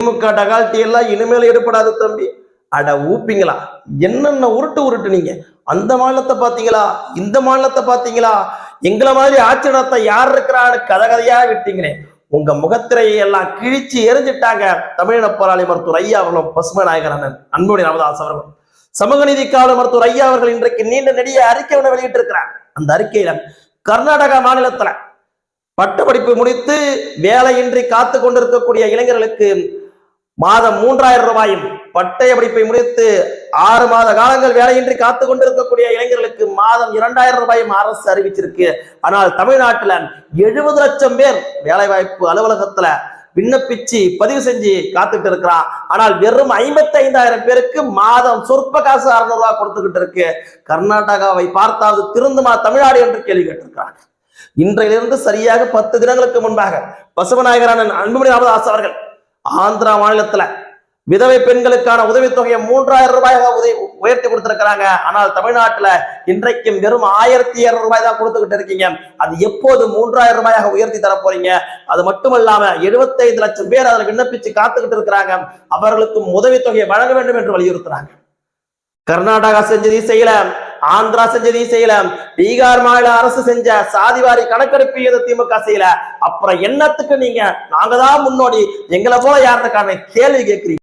திமுக டகால்ட்டி எல்லாம் இனிமேல் ஏற்படாது தம்பி. அட ஊப்பிங்களா என்னென்ன உருட்டு உருட்டு நீங்க. அந்த மாநிலத்தை பாத்தீங்களா இந்த மாநிலத்தை பாத்தீங்களா எங்களை மாதிரி ஆட்சி நடத்த யார் இருக்கிறான்னு கதகதையா விட்டீங்களே. உங்க முகத்திரையை எல்லாம் கிழிச்சு எரிஞ்சிட்டாங்க தமிழின போராளி மருத்துவர் ஐயா அவர்களும் பசுமை நாயகர் அண்ணன் அன்புடைய ராமதாஸ் அவர்களும். சமூக நீதிக்கான மருத்துவர் ஐயா அவர்கள் இன்றைக்கு நீண்ட நெடிய அறிக்கை ஒன்று வெளியிட்டு இருக்கிறார் அந்த அறிக்கையில கர்நாடகா மாநிலத்துல பட்டப்படிப்பு முடித்து வேலையின்றி காத்து கொண்டிருக்கக்கூடிய இளைஞர்களுக்கு மாதம் மூன்றாயிரம் ரூபாயும் பட்டய படிப்பை முடித்து ஆறு மாத காலங்கள் வேலையின்றி காத்து கொண்டிருக்கக்கூடிய இளைஞர்களுக்கு மாதம் இரண்டாயிரம் ரூபாயும் அரசு அறிவிச்சிருக்கு. ஆனால் தமிழ்நாட்டுல எழுபது லட்சம் பேர் வேலைவாய்ப்பு அலுவலகத்துல விண்ணப்பிச்சு பதிவு செஞ்சு காத்துட்டு இருக்கிறான். ஆனால் வெறும் ஐம்பத்தி ஐந்தாயிரம் பேருக்கு மாதம் சொற்ப காசு அறுநூறு ரூபாய் கொடுத்துக்கிட்டு இருக்கு. கர்நாடகாவை பார்த்தாவது திருந்துமா தமிழ்நாடு என்று கேள்வி கேட்டிருக்கிறாங்க இன்றையிலிருந்து சரியாக பத்து தினங்களுக்கு முன்பாக பசுமநாயகரான அன்புமணி ராமதாஸ் அவர்கள் ஆந்திரா மாநிலத்துல விதவை பெண்களுக்கான உதவித்தொகையை மூன்றாயிரம் ரூபாயாக உதவி உயர்த்தி கொடுத்திருக்கிறாங்க. ஆனால் தமிழ்நாட்டுல இன்றைக்கும் வெறும் ஆயிரத்தி இருநூறு ரூபாய் தான் கொடுத்துக்கிட்டு இருக்கீங்க. அது எப்போது மூன்றாயிரம் ரூபாயாக உயர்த்தி தர போறீங்க? அது மட்டுமல்லாம 75 லட்சம் பேர் அதில் விண்ணப்பிச்சு காத்துக்கிட்டு இருக்கிறாங்க. அவர்களுக்கும் உதவித்தொகையை வழங்க வேண்டும் என்று வலியுறுத்துறாங்க. கர்நாடகா செஞ்சதையும் செய்யல ஆந்திரா செஞ்சதையும் செய்யல பீகார் மாநில அரசு செஞ்ச சாதிவாரி கணக்கெடுப்பு எது திமுக செய்யல? அப்புறம் என்னத்துக்கு நீங்க? நாங்க தான் முன்னோடி. எங்களை போல யாருக்கான கேள்வி கேட்கிறீங்க.